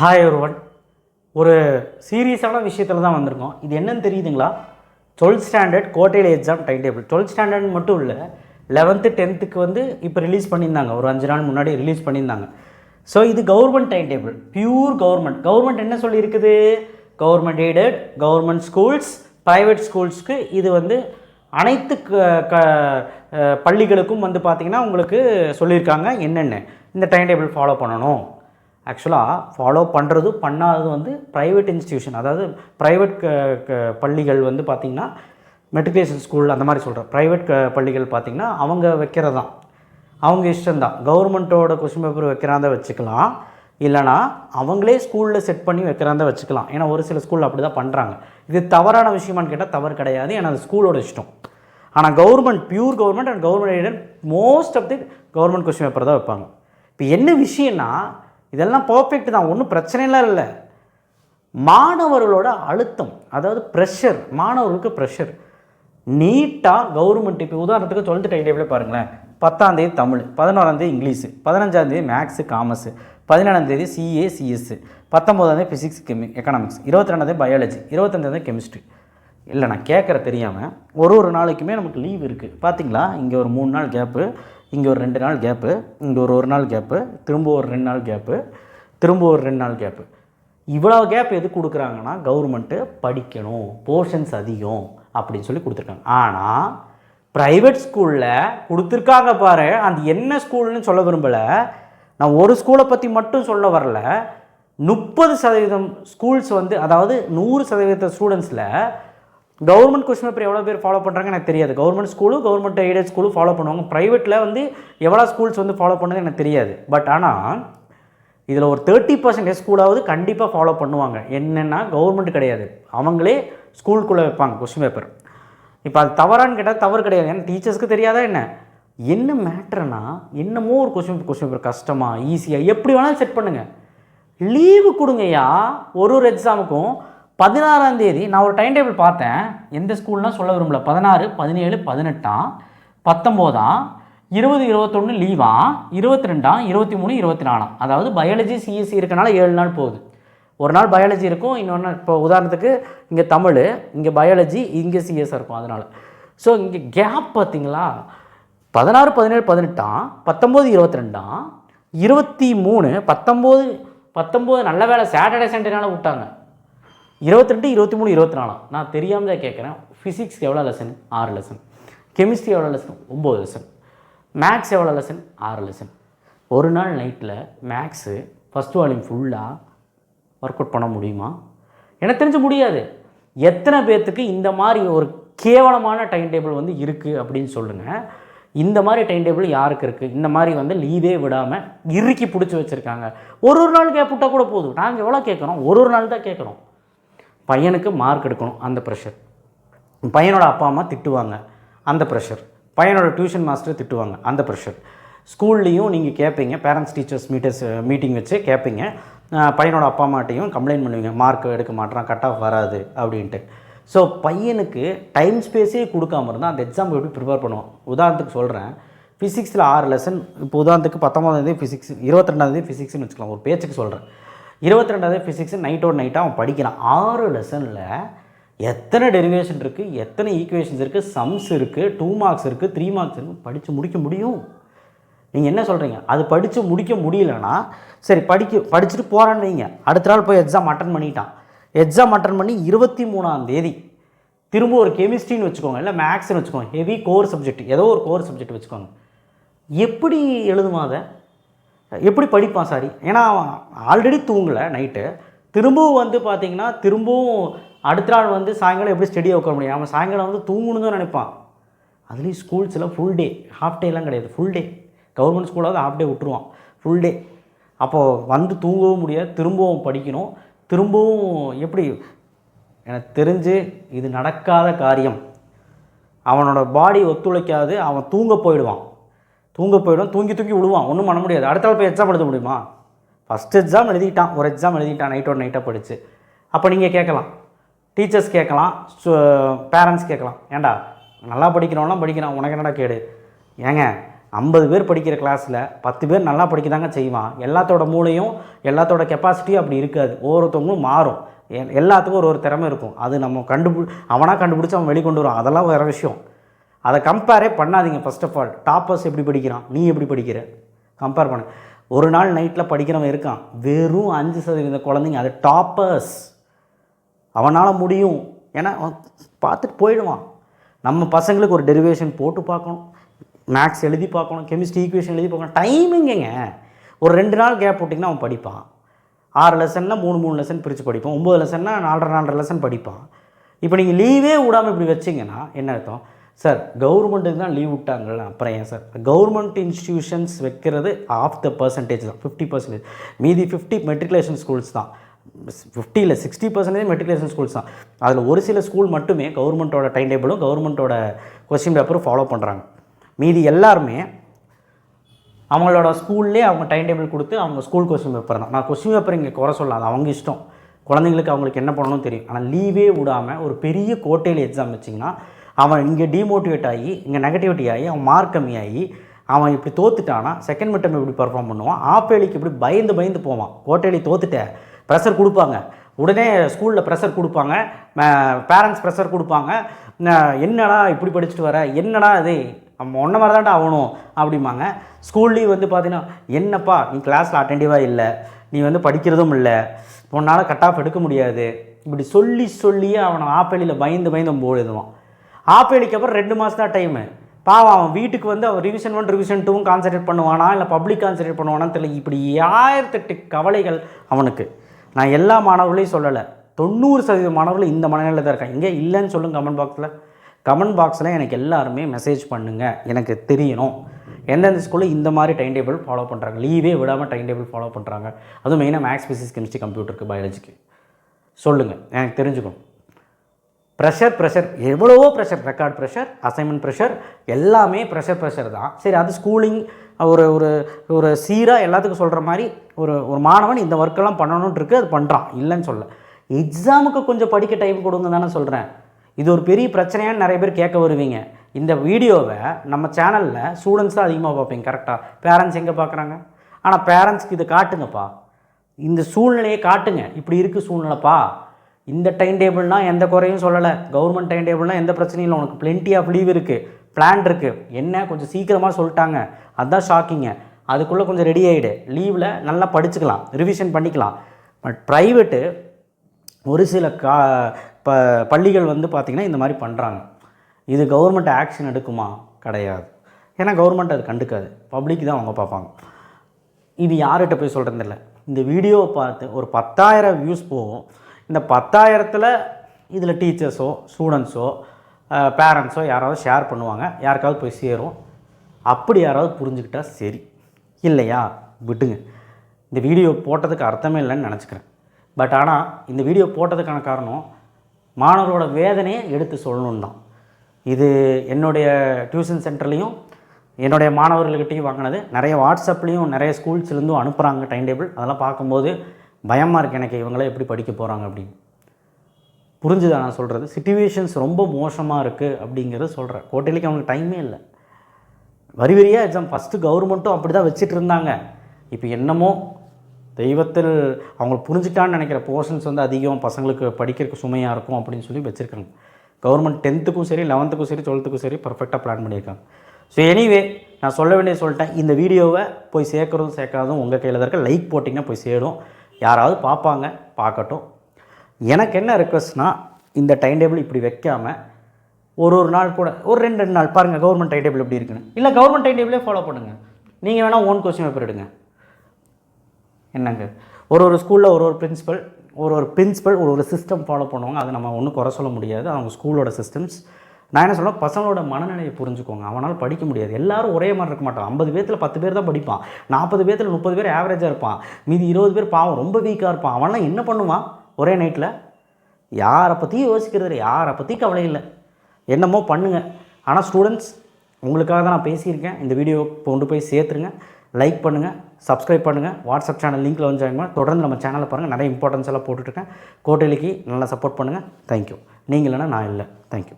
Hi ஒருவன் ஒரு சீரியஸான விஷயத்தில் தான் வந்திருக்கோம். இது என்னன்னு தெரியுதுங்களா? டுவெல்த் ஸ்டாண்டர்ட் கோட்டையில் exam time table twelfth standard மட்டும் இல்லை லெவன்த்து டென்த்துக்கு வந்து இப்போ ரிலீஸ் பண்ணியிருந்தாங்க. ஒரு அஞ்சு நாள் முன்னாடி ரிலீஸ் பண்ணியிருந்தாங்க. ஸோ இது government time table pure government government என்ன சொல்லியிருக்குது? Government aided government schools private ஸ்கூல்ஸ்க்கு இது வந்து அனைத்து க- க- பள்ளிகளுக்கும் வந்து பார்த்திங்கன்னா உங்களுக்கு சொல்லியிருக்காங்க என்னென்ன. இந்த டைம் டேபிள் ஃபாலோ பண்ணணும். ஆக்சுவலாக ஃபாலோ பண்ணுறது பண்ணாதது வந்து ப்ரைவேட் இன்ஸ்டியூஷன் அதாவது ப்ரைவேட் பள்ளிகள் வந்து பார்த்திங்கன்னா மெட்ரிகுலேஷன் ஸ்கூல் அந்த மாதிரி சொல்கிறேன் ப்ரைவேட் பள்ளிகள் பார்த்திங்கன்னா அவங்க வைக்கிறது தான் அவங்க இஷ்டம்தான். கவர்மெண்ட்டோட கொஸ்டின் பேப்பர் வைக்கிறாந்த வச்சுக்கலாம். இல்லைனா அவங்களே ஸ்கூலில் செட் பண்ணி வைக்கிறாந்த வச்சுக்கலாம். ஏன்னா ஒரு சில ஸ்கூலில் அப்படி தான் பண்ணுறாங்க இது தவறான விஷயமான்னு கேட்டால் தவறு கிடையாது. ஏன்னா அது ஸ்கூலோட இஷ்டம். ஆனால் government pure government and government aided most of the government question paper தான் வைப்பாங்க. இப்போ என்ன விஷயம்னா இதெல்லாம் பர்ஃபெக்ட் தான் ஒன்றும் பிரச்சனைலாம் இல்லை. மாணவர்களோட அழுத்தம் அதாவது ப்ரெஷர் மாணவர்களுக்கு ப்ரெஷர் நீட்டாக கவர்மெண்ட் இப்போ உதாரணத்துக்கு டுவெல்த்து டைம் டேபிளே பாருங்களேன். பத்தாந்தேதி தமிழ் பதினோராந்தேதி இங்கிலீஷு பதினஞ்சாந்தேதி மேக்ஸு காமர்ஸு பதினேழாந்தேதி சிஏ சிஎஸ் பத்தொம்போதாந்தேதி ஃபிசிக்ஸ் கெமி எக்கனாமிக்ஸ் இருபத்தி ரெண்டாந்தேதி பயாலஜி இருபத்தஞ்சாந்தேதி கெமிஸ்ட்ரி இல்லை நான் கேட்குற தெரியாமல் ஒரு ஒரு நாளைக்குமே நமக்கு லீவ் இருக்குது பார்த்தீங்களா இங்கே ஒரு மூணு நாள் கேப்பு இங்கே ஒரு ரெண்டு நாள் கேப்பு இங்கே ஒரு ஒரு நாள் கேப்பு திரும்ப ஒரு ரெண்டு நாள் கேப்பு திரும்ப ஒரு ரெண்டு நாள் கேப்பு இவ்வளோ கேப் எது கொடுக்குறாங்கன்னா கவர்மெண்ட்டு படிக்கணும் போர்ஷன்ஸ் அதிகம் அப்படின்னு சொல்லி கொடுத்துருக்காங்க. ஆனால் ப்ரைவேட் ஸ்கூலில் கொடுத்துருக்காங்க பாரு அந்த என்ன ஸ்கூல்னு சொல்ல விரும்பலை. நான் ஒரு ஸ்கூலை பற்றி மட்டும் சொல்ல வரல. முப்பது சதவீதம் ஸ்கூல்ஸ் வந்து அதாவது நூறு சதவீத ஸ்டூடெண்ட்ஸில் கவர்மெண்ட் கொஸ்டின் பேப்பர் எவ்வளோ பேர் ஃபாலோ பண்ணுறாங்க எனக்கு தெரியாது. கவர்மெண்ட் ஸ்கூலும் கவர்மெண்ட் எய்டட் ஸ்கூலும் ஃபாலோ பண்ணுவாங்க. ப்ரைவேட்டில் வந்து எவ்வளோ ஸ்கூல்ஸ் வந்து ஃபாலோ பண்ணது எனக்கு தெரியாது. பட் ஆனால் இதில் ஒரு தேர்ட்டி பர்சன்டேஜ் ஸ்கூலாவது கண்டிப்பாக ஃபாலோ பண்ணுவாங்க. என்னென்னா கவர்மெண்ட் கிடையாது. அவங்களே ஸ்கூலுக்குள்ளே வைப்பாங்க கொஸ்டின் பேப்பர் இப்போ அது தவறான்னு கேட்டால் தவறு கிடையாது. ஏன்னா டீச்சர்ஸ்க்கு தெரியாதா என்ன? என்ன மேட்ருனா என்னமோ ஒரு கொஸ்டின் கொஸ்டின் பேப்பர் கஷ்டமாக ஈஸியாக எப்படி வேணாலும் செட் பண்ணுங்கள் லீவு கொடுங்கய்யா. ஒரு ஒரு எக்ஸாமுக்கும் பதினாறாம் தேதி நான் ஒரு டைம் டேபிள் பார்த்தேன். எந்த ஸ்கூல்னால் சொல்ல விரும்பல. பதினாறு பதினேழு பதினெட்டாம் பத்தொம்போதாம் இருபது இருபத்தொன்று லீவாம் இருபத்தி ரெண்டாம் இருபத்தி மூணு இருபத்தி நாலாம் அதாவது பயாலஜி சிஎஸ்சி இருக்கனால ஏழு நாள் போகுது. ஒரு நாள் பயாலஜி இருக்கும் இன்னொன்று இப்போ உதாரணத்துக்கு இங்கே தமிழ் இங்கே பயாலஜி இங்கே சிஎஸ் இருக்கும் அதனால். ஸோ இங்கே கேப் பார்த்தீங்களா? பதினாறு பதினேழு பதினெட்டாம் பத்தொம்போது இருபத்தி ரெண்டாம் இருபத்தி மூணு பத்தொம்போது பத்தொம்போது நல்ல வேலை சாட்டர்டே சண்டேனால விட்டாங்க. இருபத்தெட்டு இருபத்தி மூணு இருபத்தி நாலாம் நான் தெரியாமல் தான் கேட்குறேன். ஃபிசிக்ஸ் எவ்வளோ லெசன் ஆறு லெசன் கெமிஸ்ட்ரி எவ்வளோ லெசன் ஒம்பது லெசன் மேக்ஸ் எவ்வளோ லெசன் ஆறு லெசன் ஒரு நாள் நைட்டில் மேக்ஸு ஃபஸ்ட் வால்யூம் ஃபுல்லாக ஒர்க் அவுட் பண்ண முடியுமா? எனக்கு தெரிஞ்சு முடியாது. எத்தனை பேர்த்துக்கு இந்த மாதிரி ஒரு கேவலமான டைம் டேபிள் வந்து இருக்குது அப்படின்னு சொல்லுங்கள் இந்த மாதிரி டைம் டேபிள் யாருக்கு இருக்குது இந்த மாதிரி வந்து லீவே விடாமல் இறுக்கி பிடிச்சி வச்சுருக்காங்க. ஒரு ஒரு நாள் கேப் விட்டால் கூட போதும். நாங்கள் எவ்வளோ கேட்குறோம்? ஒரு ஒரு நாள் தான் கேட்குறோம். பையனுக்கு மார்க் எடுக்கணும் அந்த ப்ரெஷர் பையனோட அப்பா அம்மா திட்டுவாங்க அந்த ப்ரெஷர் பையனோட டியூஷன் மாஸ்டர் திட்டுவாங்க அந்த ப்ரெஷர் ஸ்கூல்லையும் நீங்கள் கேட்பீங்க பேரண்ட்ஸ் டீச்சர்ஸ் மீட்டர்ஸ் மீட்டிங் வச்சு கேட்பீங்க பையனோட அப்பா அம்மாட்டையும் கம்ப்ளைண்ட் பண்ணுவீங்க மார்க் எடுக்க மாட்டேறான் கட் ஆஃப் வராது அப்படின்ட்டு. ஸோ பையனுக்கு டைம் ஸ்பேஸே கொடுக்காம இருந்தால் அந்த எக்ஸாம் எப்படி ப்ரிப்பேர் பண்ணுவோம் உதாரணத்துக்கு சொல்கிறேன் ஃபிசிக்ஸில் ஆறு லெசன் இப்போ உதாரணத்துக்கு பத்தொம்பதாந்தேதி ஃபிசிக்ஸ் இருபத்தி ரெண்டாந்தேதி ஃபிசிக்ஸ்னு வச்சுக்கலாம் ஒரு பேச்சுக்கு சொல்கிறேன் இருபத்தி ரெண்டாவது ஃபிசிக்ஸ் நைட்டோட நைட்டாக அவன் படிக்கிறான். ஆறு லெசனில் எத்தனை டெரிவேஷன் இருக்குது எத்தனை ஈக்குவேஷன்ஸ் இருக்குது சம்ஸ் இருக்குது டூ மார்க்ஸ் இருக்குது த்ரீ மார்க்ஸ் இருக்குது படித்து முடிக்க முடியும். நீங்கள் என்ன சொல்கிறீங்க அது படித்து முடிக்க முடியலன்னா சரி படிக்க படிச்சுட்டு போகிறான்னு வைங்க. அடுத்த நாள் போய் எக்ஸாம் அட்டன் பண்ணிட்டான். எக்ஸாம் அட்டன் பண்ணி இருபத்தி மூணாம் தேதி திரும்ப ஒரு கெமிஸ்ட்ரின்னு வச்சுக்கோங்க இல்லை மேக்ஸ்னு வச்சுக்கோங்க ஹெவி கோர் சப்ஜெக்ட் ஏதோ ஒரு கோர் சப்ஜெக்ட் வச்சுக்கோங்க. எப்படி எழுதுமா அதை? எப்படி படிப்பான் சாரி? ஏன்னா அவன் ஆல்ரெடி தூங்கலை நைட்டு திரும்பவும் வந்து பார்த்திங்கன்னா திரும்பவும் அடுத்த நாள் வந்து சாயங்காலம் எப்படி ஸ்டடியாக உட்கார முடியும்? அவன் சாயங்காலம் வந்து தூங்கணும்னு தான் நினைப்பான். அதுலேயும் ஸ்கூல்ஸில் ஃபுல் டே ஹாஃப் டேலாம் கிடையாது ஃபுல் டே கவர்மெண்ட் ஸ்கூலாவது ஹாஃப் டே விட்டுருவான் ஃபுல் டே அப்போது வந்து தூங்கவும் முடியாது திரும்பவும் படிக்கணும். திரும்பவும் எப்படி? எனக்கு தெரிஞ்சு இது நடக்காத காரியம். அவனோட பாடி ஒத்துழைக்காது அவன் தூங்க போயிடுவான். தூங்க போயிடும் தூங்கி தூங்கி விழுவான் ஒன்றும் பண்ண முடியாது. அடுத்த நாள் போய் எக்ஸாம் எழுத முடியுமா? ஃபஸ்ட் எக்ஸாம் எழுதிட்டான். ஒரு எக்ஸாம் எழுதிட்டான். நைட்டோட நைட்டாக படிச்சு. அப்போ நீங்கள் கேட்கலாம். டீச்சர்ஸ் கேட்கலாம். பேரண்ட்ஸ் கேட்கலாம். ஏண்டா? நல்லா படிக்கிறவனா படிக்கிறான். உனக்கு என்னடா கேடு? ஏங்க ஐம்பது பேர் படிக்கிற கிளாஸில் பத்து பேர் நல்லா படிக்கதாங்க செய்வான். எல்லாத்தோட மூளையும் எல்லாத்தோட கெப்பாசிட்டியும் அப்படி இருக்காது. ஒவ்வொருத்தவங்களும் மாறும். எல்லாத்துக்கும் ஒரு ஒரு திறமை இருக்கும். அது நம்ம கண்டுபி அவனாக கண்டுபிடிச்சி அவன் வெளிக்கொண்டு வருவான். அதெல்லாம் வேறு விஷயம். அதை கம்பேரே பண்ணாதீங்க ஃபஸ்ட் ஆஃப் ஆல் டாப்பர்ஸ் எப்படி படிக்கிறான்? நீ எப்படி படிக்கிற? கம்பேர் பண்ணு. ஒரு நாள் நைட்டில் படிக்கிறவன் இருக்கான். வெறும் அஞ்சு சதவீத குழந்தைங்க அது டாப்பர்ஸ் அவனால் முடியும். ஏன்னா அவன் பார்த்துட்டு போயிடுவான். நம்ம பசங்களுக்கு ஒரு டெரிவேஷன் போட்டு பார்க்கணும். மேக்ஸ் எழுதி பார்க்கணும் கெமிஸ்ட்ரி ஈக்குவேஷன் எழுதி பார்க்கணும். டைமிங்குங்க ஒரு ரெண்டு நாள் கேப் விட்டிங்கன்னா அவன் படிப்பான். ஆறு லெசனில் மூணு மூணு லெசன் பிரித்து படிப்பான். ஒம்பது லெசன்னா நாலரை நாலரை லெசன் படிப்பான். இப்போ நீங்கள் லீவே விடாமல் இப்படி வச்சிங்கன்னா என்ன அர்த்தம்? சார் கவர்மெண்ட்டுக்கு தான் லீவ் விட்டாங்கள அப்புறம் ஏன் சார்? கவர்மெண்ட் இன்ஸ்டிடியூஷன்ஸ் வைக்கிறது ஆஃப் த பர்சன்டேஜ் தான் ஃபிஃப்டி பர்சன்டேஜ் மீதி ஃபிஃப்டி மெட்ரிகுலேஷன் ஸ்கூல்ஸ் தான். ஃபிஃப்டியில் சிக்ஸ்டி பர்சன்டேஜ் மெட்ரிகுலேஷன் ஸ்கூல்ஸ் தான். அதில் ஒரு சில ஸ்கூல் மட்டுமே கவர்மெண்ட்டோட டைம் டேபிளும் கவர்மெண்ட்டோட கொஸ்டின் பேப்பரும் ஃபாலோ பண்ணுறாங்க மீதி எல்லாருமே அவங்களோட ஸ்கூல்லே அவங்க டைம் டேபிள் கொடுத்து அவங்க ஸ்கூல் கொஸ்டின் பேப்பர் தான். நான் கொஸ்டின் பேப்பர் இங்கே குறை சொல்லாது அவங்க இஷ்டம். குழந்தைங்களுக்கு அவங்களுக்கு என்ன பண்ணணும்னு தெரியும். ஆனால் லீவே விடாமல் ஒரு பெரிய கோட்டையில் எக்ஸாம் வச்சிங்கன்னா அவன் இங்கே டிமோட்டிவேட் ஆகி இங்கே நெகட்டிவிட்டி ஆகி அவன் மார்க் கம்மியாகி அவன் இப்படி தோத்துட்டானா செகண்ட் மிட்டம் இப்படி பர்ஃபார்ம் பண்ணுவான்? ஆப்பேலிக்கு இப்படி பயந்து பயந்து போவான். கோட்டையிலி தோத்துட்டேன் ப்ரெஷர் கொடுப்பாங்க. உடனே ஸ்கூலில் ப்ரெஷர் கொடுப்பாங்க. பேரண்ட்ஸ் ப்ரெஷர் கொடுப்பாங்க. என்னடா இப்படி படிச்சுட்டு வர? என்னடா இது? நம்ம ஒன்றை மாதிரி தான்டா ஆகணும் அப்படிம்பாங்க. ஸ்கூல்லேயும் வந்து பார்த்தீங்கன்னா என்னப்பா நீ கிளாஸில் அட்டென்டிவாக இல்லை. நீ வந்து படிக்கிறதும் இல்லை. உன்னால் கட் ஆஃப் எடுக்க முடியாது. இப்படி சொல்லி சொல்லியே அவனை ஆப்பேலியில் பயந்து பயந்து அவன் போடுவான் ஆப்பேலிக்கு அப்புறம் ரெண்டு மாதம் தான் டைமு பாவம் அவன் வீட்டுக்கு வந்து அவன் ரிவிஷன் ஒன் ரிவிஷன் டூவும் கான்சன்ட்ரேட் பண்ணுவானா? இல்லை பப்ளிக் கான்சன்ட்ரேட் பண்ணுவானான்னு தெரியல. இப்படி ஆயிரத்தெட்டு கவலைகள் அவனுக்கு. நான் எல்லா மாணவர்களையும் சொல்லலை. தொண்ணூறு சதவீத மாணவர்கள் இந்த மனநிலையில் தான் இருக்காங்க. இங்கே இல்லைன்னு சொல்லுங்க கமெண்ட் பாக்ஸில் கமெண்ட் பாக்ஸில் எனக்கு எல்லாருமே மெசேஜ் பண்ணுங்கள் எனக்கு தெரியணும். எந்தெந்த ஸ்கூலில் இந்த மாதிரி டைம் டேபிள் ஃபாலோ பண்ணுறாங்க லீவே விடாமல் டைம் டேபிள் ஃபாலோ பண்ணுறாங்க அதுவும் மெயினாக மேக்ஸ் ஃபிசிக்ஸ் கெமிஸ்ட்ரி கம்ப்யூட்டருக்கு பயாலஜிக்கு சொல்லுங்கள் எனக்கு தெரிஞ்சுக்கணும் ப்ரெஷர் ப்ரெஷர் எவ்வளவோ pressure record pressure assignment pressure எல்லாமே ப்ரெஷர் ப்ரெஷர் தான். சரி அது ஸ்கூலிங் ஒரு ஒரு ஒரு சீராக எல்லாத்துக்கும் சொல்கிற மாதிரி ஒரு ஒரு மாணவன் இந்த ஒர்க்கெல்லாம் பண்ணணும்னு இருக்கு அது பண்ணுறான் இல்லைன்னு சொல்ல எக்ஸாமுக்கு கொஞ்சம் படிக்க டைம் கொடுங்க தானே சொல்கிறேன் இது ஒரு பெரிய பிரச்சனையான்னு நிறைய பேர் கேட்க வருவீங்க. இந்த வீடியோவை நம்ம சேனலில் ஸ்டூடெண்ட்ஸ் தான் அதிகமாக பார்ப்பீங்க கரெக்டாக பேரண்ட்ஸ் எங்கே பார்க்குறாங்க? ஆனால் பேரண்ட்ஸ்க்கு இதை காட்டுங்கப்பா. இந்த சூழ்நிலையை காட்டுங்க. இப்படி இருக்குது சூழ்நிலைப்பா. இந்த டைம் டேபிள்னால் எந்த குறையும் சொல்லலை. கவர்மெண்ட் டைம் டேபிள்னா எந்த பிரச்சனையும் இல்லை. உனக்கு plenty ஆஃப் லீவ் இருக்குது பிளான் இருக்குது என்ன? கொஞ்சம் சீக்கிரமாக சொல்லிட்டாங்க. அதுதான் ஷாக்கிங்க அதுக்குள்ளே கொஞ்சம் ரெடி ஆகிடு லீவில் நல்லா படிச்சுக்கலாம். ரிவிஷன் பண்ணிக்கலாம். பட் ப்ரைவேட்டு ஒரு சில கா ப பள்ளிகள் வந்து பார்த்திங்கன்னா இந்த மாதிரி பண்ணுறாங்க இது கவர்மெண்ட் ஆக்ஷன் எடுக்குமா? கிடையாது. ஏன்னா கவர்மெண்ட் அது கண்டுக்காது. பப்ளிக் தான் அவங்க பார்ப்பாங்க. இது யார்கிட்ட போய் சொல்கிறது இல்லை இந்த வீடியோவை பார்த்து ஒரு பத்தாயிரம் வியூஸ் போகும். இந்த பத்தாயிரத்தில் இதில் டீச்சர்ஸோ ஸ்டூடெண்ட்ஸோ பேரண்ட்ஸோ யாராவது ஷேர் பண்ணுவாங்க. யாருக்காவது போய் சேரும். அப்படி யாராவது புரிஞ்சுக்கிட்டால் சரி. இல்லையா? விட்டுங்க இந்த வீடியோ போட்டதுக்கு அர்த்தமே இல்லைன்னு நினச்சிக்கிறேன். பட் ஆனால் இந்த வீடியோ போட்டதுக்கான காரணம் மாணவரோட வேதனையை எடுத்து சொல்லணும் தான். இது என்னுடைய டியூஷன் சென்டர்லேயும் என்னுடைய மாணவர்கள்கிட்டையும் வாங்கினது. நிறைய வாட்ஸ்அப்லேயும் நிறைய ஸ்கூல்ஸ்லேருந்தும் அனுப்புகிறாங்க டைம் டேபிள் அதெல்லாம் பார்க்கும்போது பயமாக இருக்குது எனக்கு இவங்களாம் எப்படி படிக்க போகிறாங்க அப்படின்னு. புரிஞ்சுதா நான் சொல்கிறது சுச்சுவேஷன்ஸ் ரொம்ப மோசமாக இருக்குது அப்படிங்கிறத சொல்கிறேன் கோட்டையிலேக்கு அவங்களுக்கு டைமே இல்லை. வரி வரியாக எக்ஸாம் ஃபஸ்ட்டு கவர்மெண்ட்டும் அப்படி தான் வச்சுட்டு இருந்தாங்க. இப்போ என்னமோ தெய்வத்தில் அவங்க புரிஞ்சுட்டான்னு நினைக்கிற போர்ஷன்ஸ் வந்து அதிகம். பசங்களுக்கு படிக்கிறதுக்கு சுமையாக இருக்கும் அப்படின்னு சொல்லி வச்சுருக்காங்க. கவர்மெண்ட் டென்த்துக்கும் சரி லெவன்த்துக்கும் சரி டுவெல்த்துக்கும் சரி பர்ஃபெக்டாக பிளான் பண்ணியிருக்காங்க. ஸோ எனிவே நான் சொல்ல வேண்டிய சொல்லிட்டேன். இந்த வீடியோவை போய் சேர்க்குறதும் சேர்க்காததும் உங்கள் கையில் தான் இருக்க. லைக் போட்டிங்கன்னா போய் சேரும். யாராவது பார்ப்பாங்க பார்க்கட்டும். எனக்கு என்ன ரெக்வஸ்ட்னா இந்த டைம் டேபிள் இப்படி வைக்காமல் ஒரு ஒரு நாள் கூட ஒரு ரெண்டு ரெண்டு நாள் பாருங்கள் கவர்மெண்ட் டைம் டேபிள் எப்படி இருக்குன்னு. இல்லை கவர்மெண்ட் டைம் டேபிளே ஃபாலோ பண்ணுங்கள் நீங்கள் வேணால் ஓன் கொஸ்டின் பேப்பர் எடுங்க. என்னங்க? ஒரு ஒரு ஸ்கூலில் ஒரு ஒரு பிரின்ஸிபல் ஒரு ஒரு பிரின்ஸிபல் ஒரு ஒரு சிஸ்டம் ஃபாலோ பண்ணுவாங்க. அது நம்ம ஒன்றும் குறை சொல்ல முடியாது. அவங்க ஸ்கூலோட சிஸ்டம்ஸ் நான் என்ன சொல்கிறேன் பசங்களோட மனநிலையை புரிஞ்சுக்கோங்க. அவனால் படிக்க முடியாது. எல்லாரும் ஒரே மாதிரி இருக்க மாட்டான். ஐம்பது பேர்த்தில் பத்து பேர் தான் படிப்பான். நாற்பது பேர்த்தில் முப்பது பேர் ஆவரேஜாக இருப்பான். மீதி இருபது பேர் பாவம் ரொம்ப வீக்காக இருப்பான். அவன்லாம் என்ன பண்ணுவான்? ஒரே நைட்டில் யாரை பற்றியும் யோசிக்கிறது இல்லை. யாரை பற்றி கவலை இல்லை. என்னமோ பண்ணுங்கள் ஆனால் ஸ்டூடெண்ட்ஸ் உங்களுக்காக தான் நான் பேசியிருக்கேன். இந்த வீடியோ கொண்டு போய் சேர்த்துருங்க. லைக் பண்ணுங்கள் சப்ஸ்கிரைப் பண்ணுங்கள் வாட்ஸ்அப் சேனல் லிங்க்கில் வந்து ஜாயின் பண்ணுங்கள் தொடர்ந்து நம்ம சேனலை பாருங்கள் நிறைய இம்பார்ட்டன்ஸ் எல்லாம் போட்டுட்ருக்கேன். கோட்டையிலுக்கு நல்லா சப்போர்ட் பண்ணுங்கள் தேங்க்யூ நீங்கள் இல்லைன்னா நான் இல்லை. தேங்க்யூ